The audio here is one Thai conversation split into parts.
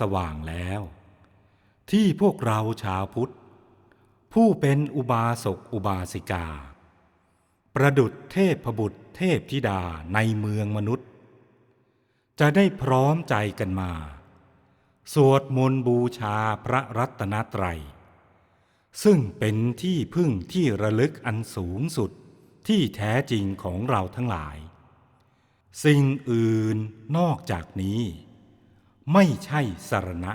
สว่างแล้ว ที่พวกเราชาวพุทธ ผู้เป็นอุบาสกอุบาสิกา ประดุจเทพบุตรเทพธิดาในเมืองมนุษย์ จะได้พร้อมใจกันมา สวดมนต์บูชาพระรัตนตรัย ซึ่งเป็นที่พึ่งที่ระลึกอันสูงสุดที่แท้จริงของเราทั้งหลาย สิ่งอื่นนอกจากนี้ ไม่ใช่สารณะ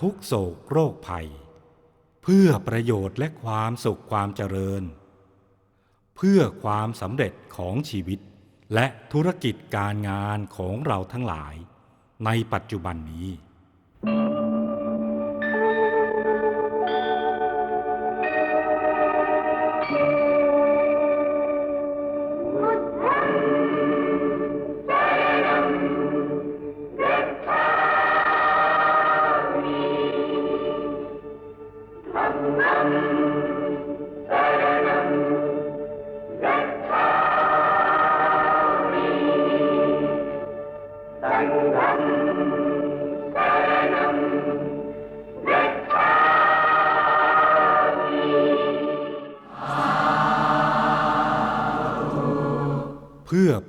ทุกโศกโรคภัย เพื่อประโยชน์และความสุขความเจริญ เพื่อความสำเร็จของชีวิต และธุรกิจการงานของเราทั้งหลาย ในปัจจุบันนี้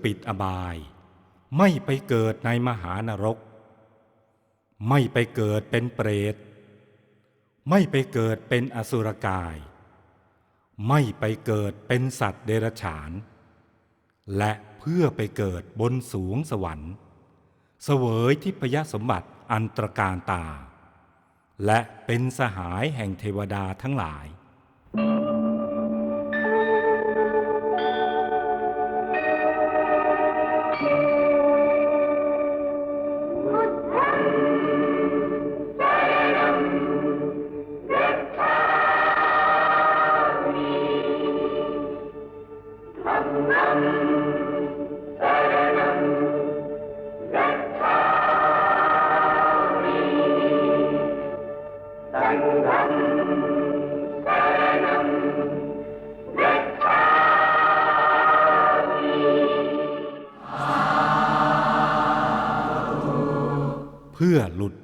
ปิดอบาย ไม่ไปเกิดในมหานรก ไม่ไปเกิดเป็นเปรต ไม่ไปเกิดเป็นอสุรกาย ไม่ไปเกิดเป็นสัตว์เดรัจฉาน และเพื่อไปเกิดบนสูงสวรรค์ เสวยทิพยสมบัติอันตรการตา และเป็นสหายแห่งเทวดาทั้งหลาย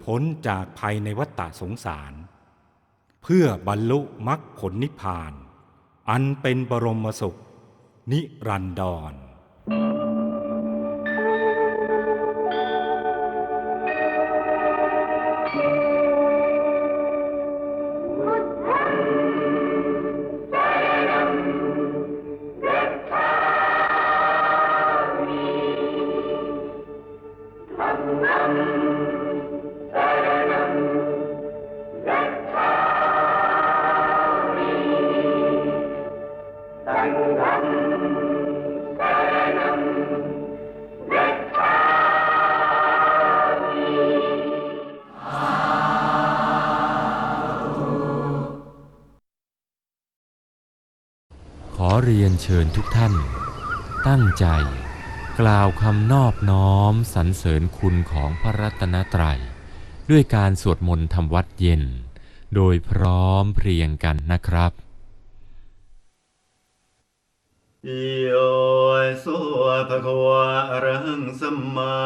พ้นจากภัยในวัฏฏะสงสาร เพื่อบรรลุมรรคผลนิพพาน อันเป็นบรมสุข นิรันดรข นเชิญทุกท่าน ตั้งใจกล่าวคำนอบน้อมสรรเสริญคุณของพระรัตนตรัย ด้วยการสวดมนต์ทำวัดเย็น โดยพร้อมเพรียงกันนะครับโยสุภะควะระหังสัมมา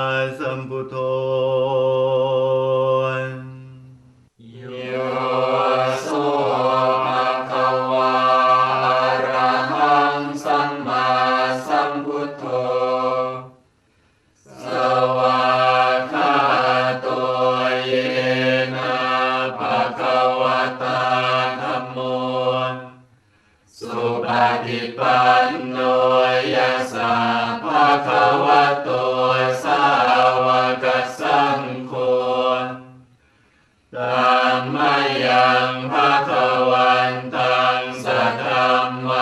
one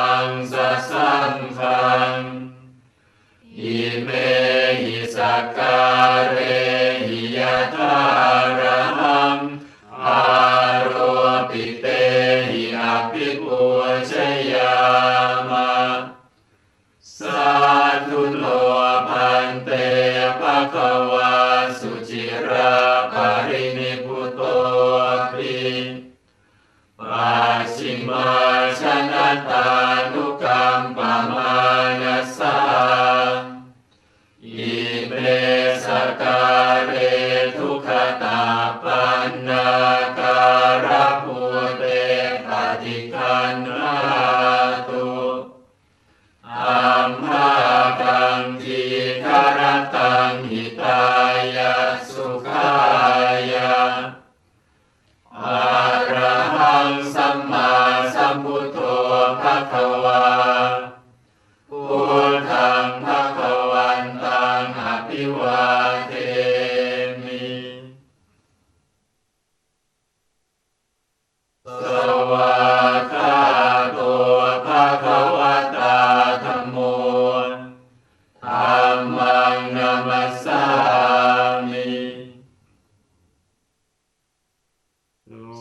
ติคันธ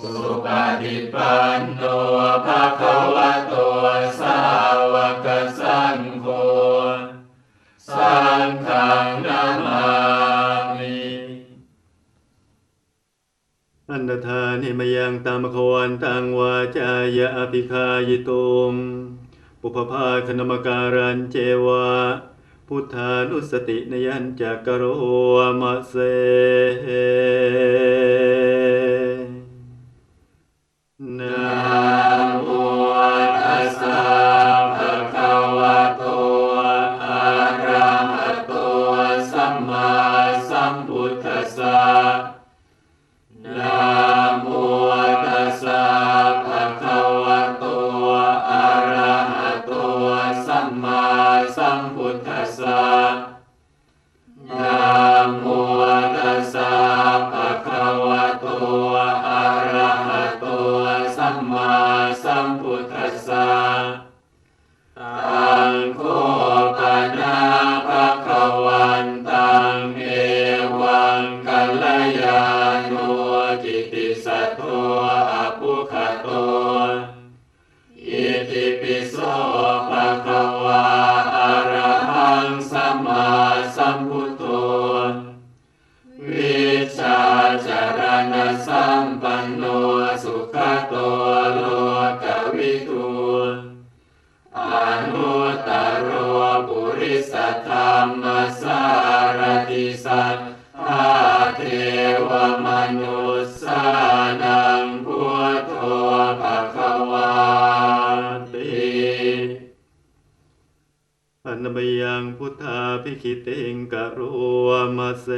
สุปฏิปันโนภะคะวะโตสาวกสังโฆสังฆังนามามิอันตทานิมยังตามควันตังวาจายะอภิคายตุมปุพพาคณมการันเจวะพุทธานุสตินยันจักโรมาเซ Nah. คิติงกะรัวมะเส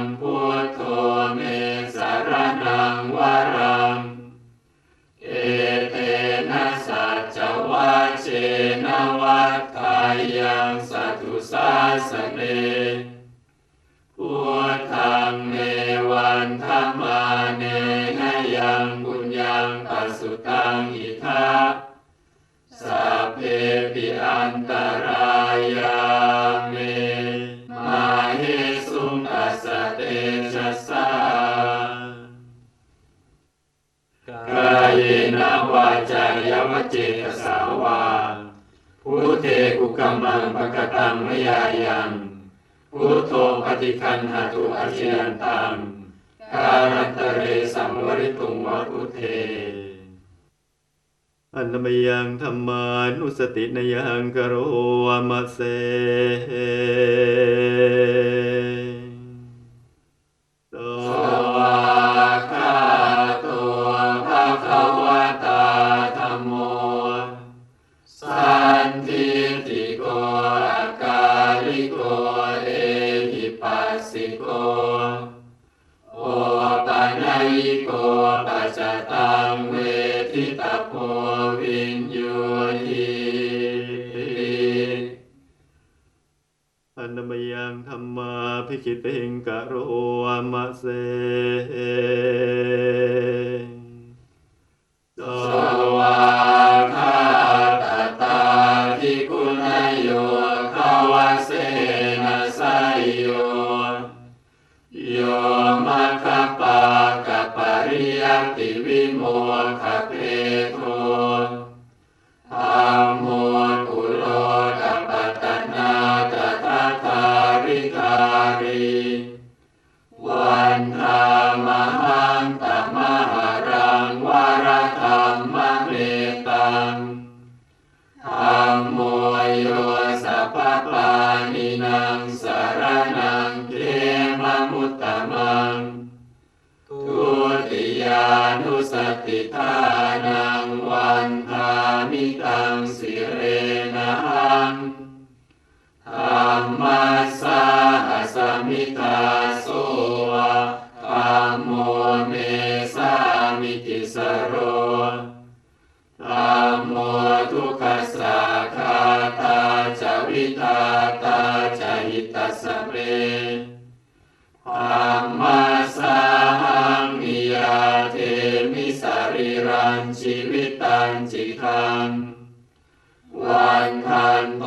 งพุทโธเมสารนังวรัง เอเตนะสัจวะเชนวัฏทายังสัตุสาสเน เจตสาวาพุเทกุกัมมังปะกตังมยายังพุทโธปฏิคันหาตุอาชยันตังการันตเรสัมวริตุงวะพุทเทอันนมยังธรรมานุสตินยังกโรวมะเส อันนมยังธรรมาพิคิติงกโรมะเส นุสติทานัง วิตังจิทังวันทันโต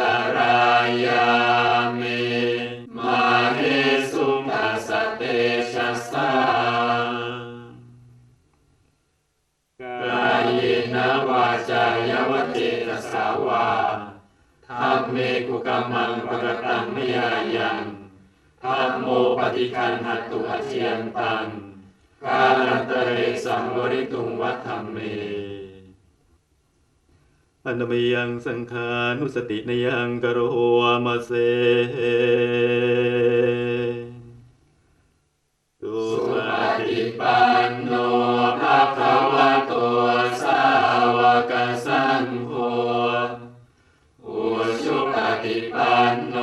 ตรายามิมาเฮสุตัสเตชัสสะกายนวาจายวเจตสาวาธัมเมกุกัมมังปะตังมยายังธัมโมปฏิคันหัตตุอาเชียนตังกาลันตเรสัมวริตุงวัฏัมเม อันนมยังสังขานุสตินยังกโรวมาเสตุสุปปฏิฏิปันโนภะคะวะโตสาวกสังโฆอุชุปฏิปันโน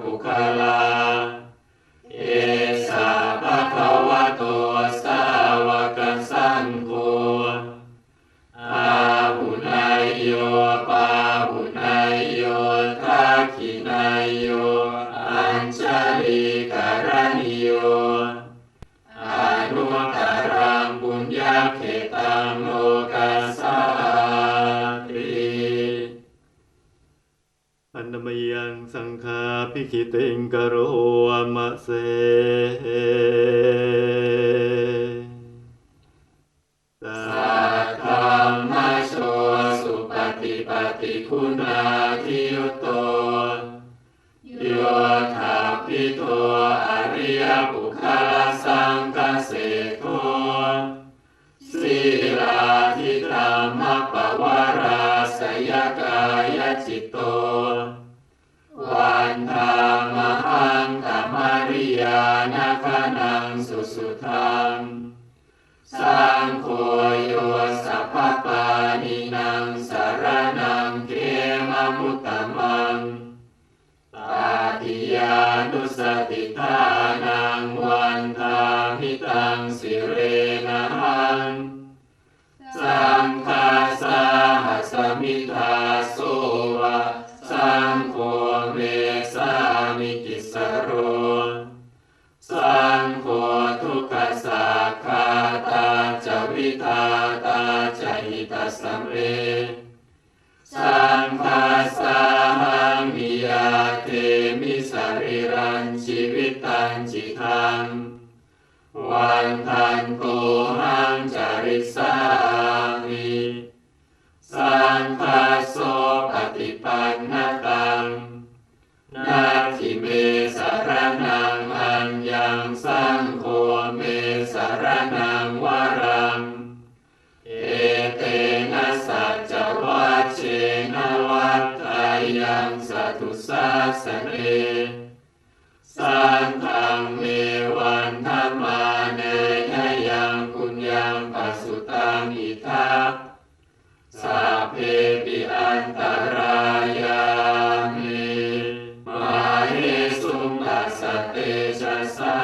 ปุคลา เอสาภะคะวะโตสาวกสังโฆอาหุนายโยปา ทิติงกโรมะเสสัทธรรมโชสุปฏิปฏิคุณาทิยุโตโยธาปิโตอริยบุคลาสังกเสโทสีลาทิธรรมปวาราสยกายจิตโต นังวันทามิตังสิเรนังสังฆาสาหัสมิทาสุวะสังโฆเมสามิกิสโรสังโฆทุกขสักขาตาจวิทาตาจหิตาสัมเรสังัง วันทันตุหังจาริสามิสังฆาโสปฏิปันนตัง นาทิเมสารนังอัญญังสังโฆเมสารนังวรัง เอเตนะสัจจวัชเชนวัฏทายังสัตุสาสเน สังฆังเมวันธรรมาเนยยังปุญญังปัสสุตังอิทัปสัพเพปิอันตรายามิมาเหสุมัสสเตชะสา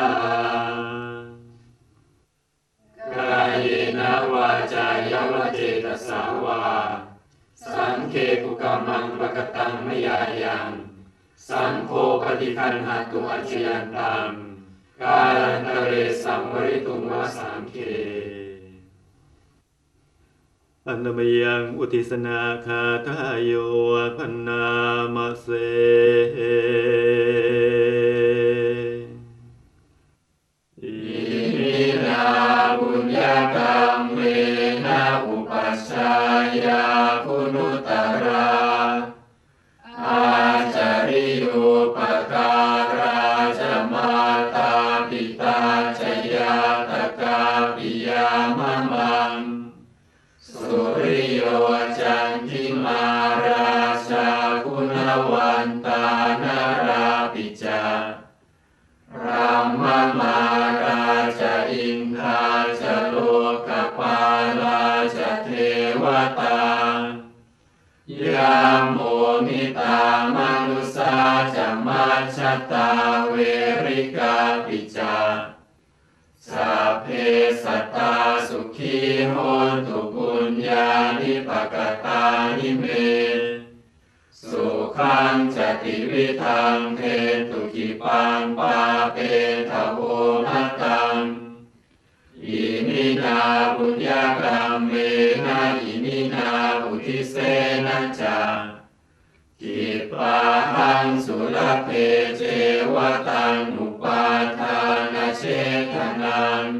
กายนะวาจายวเจตสาวา สังเคปุกรรมังปะกตังมยายัง สังโฆปฏิคันหาตุอัจฉยันตังกาลันตะเรสัมวริตุงวาสามเคอันนมยังอุทิสนาคาทายโยพันนามเส มัชชตาเวริกาปิจาสัพเพสัตตาสุขีโหตุปุญญานิปกตานิเม สุขังจติวิทังเทตุกิปังปาเปทะโวมัตตังอิมินาบุญญากรรมเมนะอิมินาอุทิเสนะจากิ ปาหังสุรเพเจวตังอุปาทานเชตนัง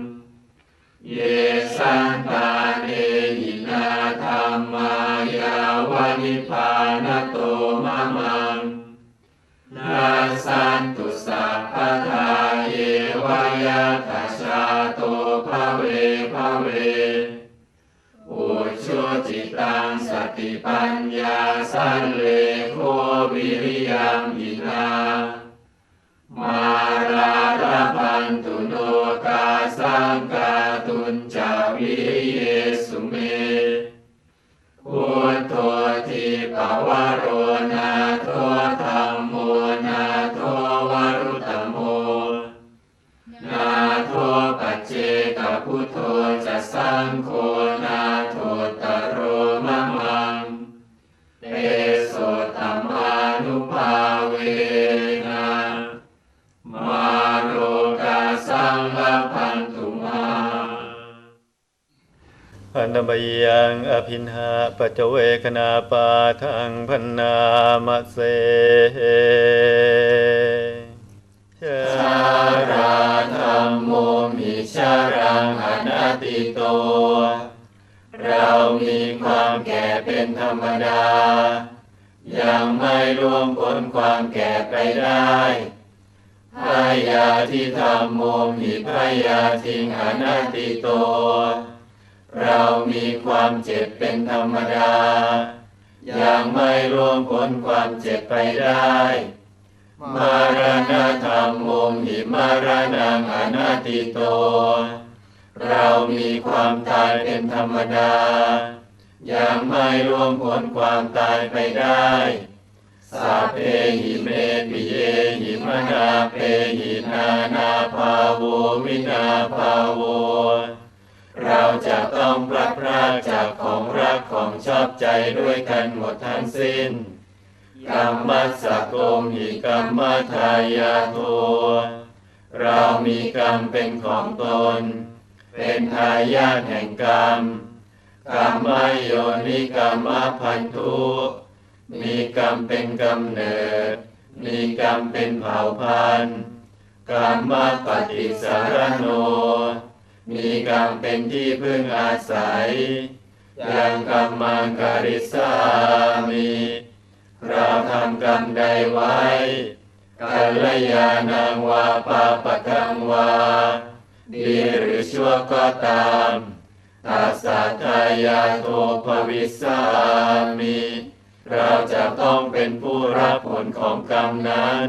วิ ยังอภินหาปัจเวคณาปาทังพันนามเสชาราธรรมโมมิชารังอนัตติโต เรามีความแก่เป็นธรรมดา ยังไม่ร่วงพ้นความแก่ไปได้พยาที่ธรรมโมมิพยาทิงอนัตติโต เรามีความเจ็บเป็นธรรมดายังไม่ร่วงพ้นความเจ็บไปได้ มารณะธรรมโมหิมารณังอนัตติโต เรามีความตายเป็นธรรมดายังไม่ร่วงพ้นความตายไปได้สัพเพหิเมปิเยหิมนาเพหินานาภาโววินาภาโว เราจะต้องพลัดพรากจากของรักของชอบใจด้วยกันหมดทั้งสิ้นกรรมัสสะโกมหิกรรมทายาโทเรามีกรรมเป็นของตน เป็นทายาทแห่งกรรมกรรมโยนิกรรมพันธุ มีกรรมเป็นกำเนิด มีกรรมเป็นเผ่าพันธุ์กรรมปฏิสารโน มีกรรมเป็นที่พึ่งอาศัย ยังกรรมังกริสามิเราทำกรรมใดไว้กัลยาณังวาปาปะกังวา ดีหรือชั่วก็ตามตัสสะทายาโทภวิสามิเราจะต้องเป็นผู้รับผลของกรรมนั้น